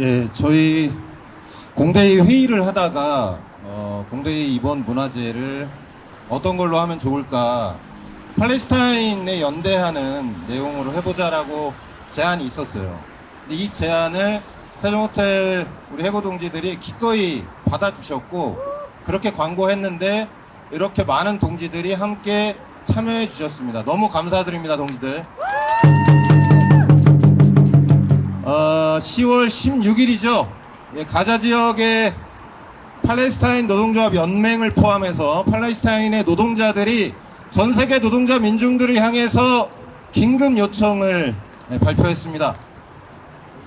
예, 저희 공대의 회의를 하다가 어, 공대의 이번 문화제를 어떤 걸로 하면 좋을까 팔레스타인에 연대하는 내용으로 해보자라고 제안이 있었어요. 근데 이 제안을 세종호텔 우리 해고 동지들이 기꺼이 받아주셨고 그렇게 광고했는데 이렇게 많은 동지들이 함께 참여해 주셨습니다. 너무 감사드립니다, 동지들. 어, 10월 16일이죠. 예, 가자 지역의 팔레스타인 노동조합 연맹을 포함해서 팔레스타인의 노동자들이 전 세계 노동자 민중들을 향해서 긴급 요청을 예, 발표했습니다.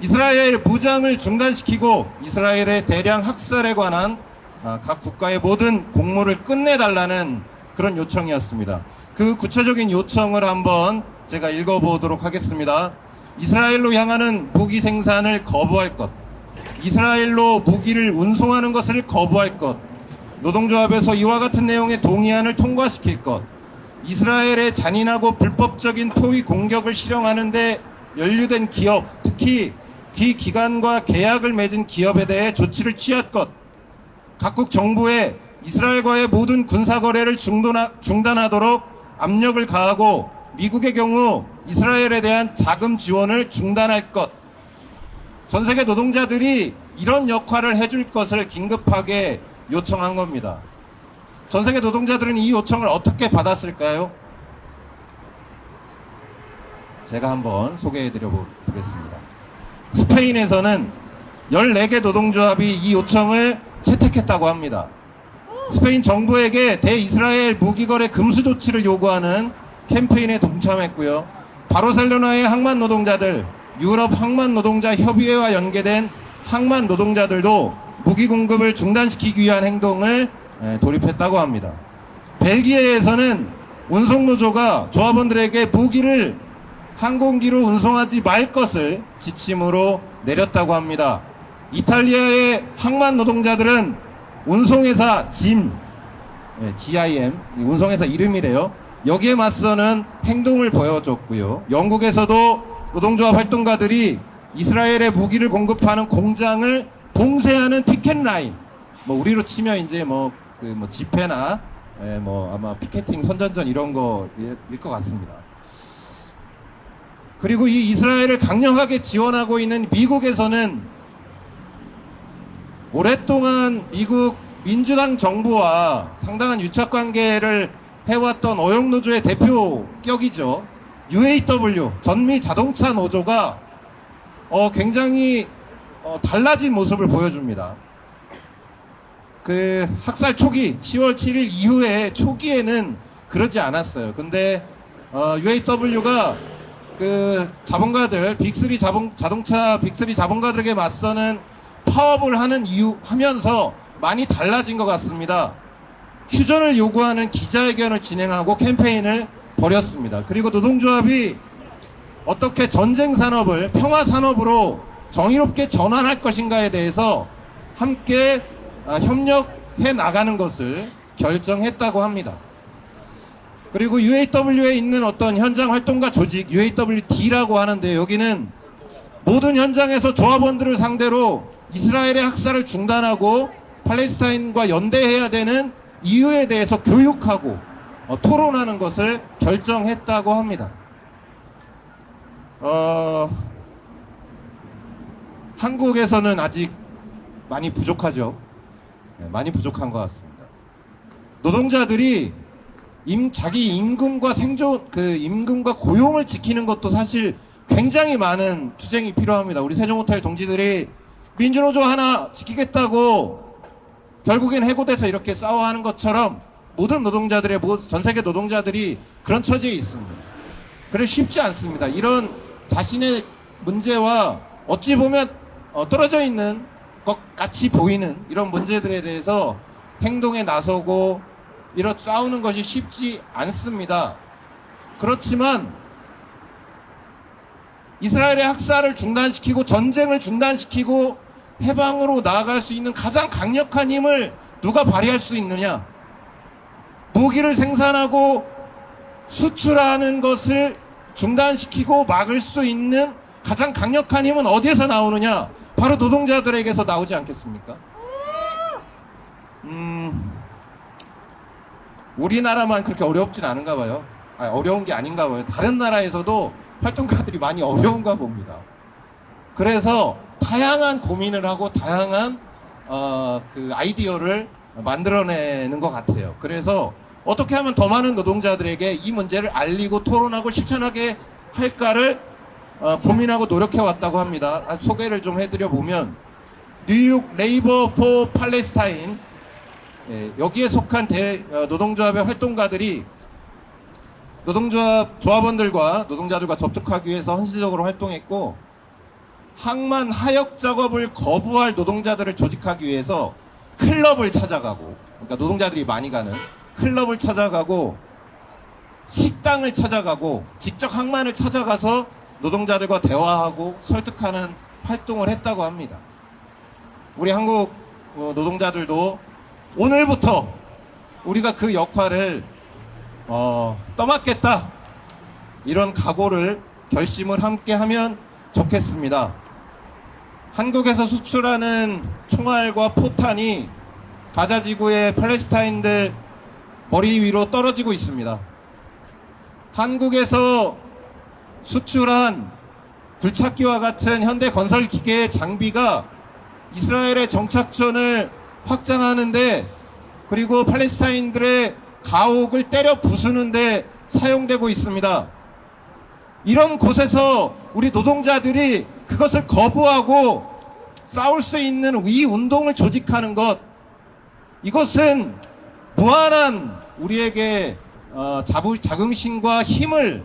이스라엘 무장을 중단시키고 이스라엘의 대량 학살에 관한 아, 각 국가의 모든 공모를 끝내달라는 그런 요청이었습니다. 그 구체적인 요청을 한번 제가 읽어보도록 하겠습니다. 이스라엘로 향하는 무기 생산을 거부할 것, 이스라엘로 무기를 운송하는 것을 거부할 것, 노동조합에서 이와 같은 내용의 동의안을 통과시킬 것, 이스라엘의 잔인하고 불법적인 포위 공격을 실행하는데 연루된 기업, 특히 귀 기관과 계약을 맺은 기업에 대해 조치를 취할 것, 각국 정부에 이스라엘과의 모든 군사 거래를 중단하, 중단하도록 압력을 가하고 미국의 경우 이스라엘에 대한 자금 지원을 중단할 것. 전 세계 노동자들이 이런 역할을 해줄 것을 긴급하게 요청한 겁니다. 전 세계 노동자들은 이 요청을 어떻게 받았을까요? 제가 한번 소개해 드려 보겠습니다. 스페인에서는 14개 노동조합이 이 요청을 채택했다고 합니다. 스페인 정부에게 대이스라엘 무기거래 금수 조치를 요구하는 캠페인에 동참했고요. 바르셀로나의 항만 노동자들, 유럽 항만 노동자 협의회와 연계된 항만 노동자들도 무기 공급을 중단시키기 위한 행동을 에, 돌입했다고 합니다. 벨기에에서는 운송노조가 조합원들에게 무기를 항공기로 운송하지 말 것을 지침으로 내렸다고 합니다. 이탈리아의 항만 노동자들은 운송회사 짐, 예, GIM, 이 운송회사 이름이래요. 여기에 맞서는 행동을 보여줬고요. 영국에서도 노동조합 활동가들이 이스라엘에 무기를 공급하는 공장을 봉쇄하는 피켓 라인, 뭐 우리로 치면 이제 뭐 그 뭐 집회나 예, 뭐 아마 피켓팅 선전전 이런 거일 것 같습니다. 그리고 이 이스라엘을 강력하게 지원하고 있는 미국에서는 오랫동안 미국 민주당 정부와 상당한 유착 관계를 해왔던 어용노조의 대표 격이죠. UAW 전미 자동차 노조가 어, 굉장히 어, 달라진 모습을 보여줍니다. 그 학살 초기 10월 7일 이후에 초기에는 그러지 않았어요. 근데 어, UAW가 그 자본가들 빅3 자동, 자동차 빅3 자본가들에게 맞서는 파업을 하는 이유 하면서 많이 달라진 것 같습니다. 휴전을 요구하는 기자회견을 진행하고 캠페인을 벌였습니다. 그리고 노동조합이 어떻게 전쟁 산업을 평화 산업으로 정의롭게 전환할 것인가에 대해서 함께 아, 협력해 나가는 것을 결정했다고 합니다. 그리고 UAW에 있는 어떤 현장 활동가 조직 UAWD라고 하는데 여기는 모든 현장에서 조합원들을 상대로 이스라엘의 학살을 중단하고 팔레스타인과 연대해야 되는 이유에 대해서 교육하고 어, 토론하는 것을 결정했다고 합니다. 어, 한국에서는 아직 많이 부족하죠. 네, 많이 부족한 것 같습니다. 노동자들이 임, 자기 임금과 생존, 그 임금과 고용을 지키는 것도 사실 굉장히 많은 투쟁이 필요합니다. 우리 세종호텔 동지들이 민주노조 하나 지키겠다고 결국엔 해고돼서 이렇게 싸워하는 것처럼 모든 노동자들의 모- 전 세계 노동자들이 그런 처지에 있습니다. 그래 쉽지 않습니다. 이런 자신의 문제와 어찌 보면 어, 떨어져 있는 것 같이 보이는 이런 문제들에 대해서 행동에 나서고 이런 싸우는 것이 쉽지 않습니다. 그렇지만 이스라엘의 학살을 중단시키고 전쟁을 중단시키고 해방으로 나아갈 수 있는 가장 강력한 힘을 누가 발휘할 수 있느냐? 무기를 생산하고 수출하는 것을 중단시키고 막을 수 있는 가장 강력한 힘은 어디에서 나오느냐? 바로 노동자들에게서 나오지 않겠습니까? 음, 우리나라만 그렇게 어렵진 않은가 봐요. 아니, 어려운 게 아닌가 봐요. 다른 나라에서도 활동가들이 많이 어려운가 봅니다. 그래서 다양한 고민을 하고 다양한 어, 그 아이디어를 만들어내는 것 같아요. 그래서 어떻게 하면 더 많은 노동자들에게 이 문제를 알리고 토론하고 실천하게 할까를 어, 고민하고 노력해 왔다고 합니다. 아, 소개를 좀 해드려 보면 뉴욕 레이버 포 팔레스타인 예, 여기에 속한 대, 어, 노동조합의 활동가들이 노동조합 조합원들과 노동자들과 접촉하기 위해서 헌신적으로 활동했고 항만 하역 작업을 거부할 노동자들을 조직하기 위해서 클럽을 찾아가고 그러니까 노동자들이 많이 가는 클럽을 찾아가고 식당을 찾아가고 직접 항만을 찾아가서 노동자들과 대화하고 설득하는 활동을 했다고 합니다. 우리 한국 어, 노동자들도 오늘부터 우리가 그 역할을 어, 떠맡겠다 이런 각오를 결심을 함께 하면 좋겠습니다. 한국에서 수출하는 총알과 포탄이 가자 지구의 팔레스타인들 머리 위로 떨어지고 있습니다. 한국에서 수출한 굴착기와 같은 현대 건설 기계의 장비가 이스라엘의 정착촌을 확장하는데 그리고 팔레스타인들의 가옥을 때려 부수는데 사용되고 있습니다. 이런 곳에서 우리 노동자들이 그것을 거부하고 싸울 수 있는 이 운동을 조직하는 것 이것은 무한한 우리에게 어, 자부, 자긍심과 힘을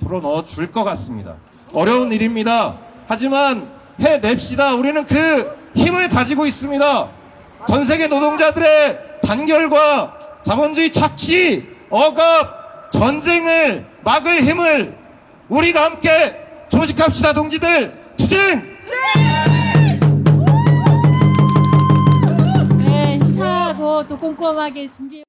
불어넣어 줄 것 같습니다. 어려운 일입니다. 하지만 해냅시다. 우리는 그 힘을 가지고 있습니다. 전 세계 노동자들의 단결과 자본주의 착취, 억압, 전쟁을 막을 힘을 우리가 함께 조직합시다, 동지들. 투쟁! 네, 차도 또 꼼꼼하게 준비.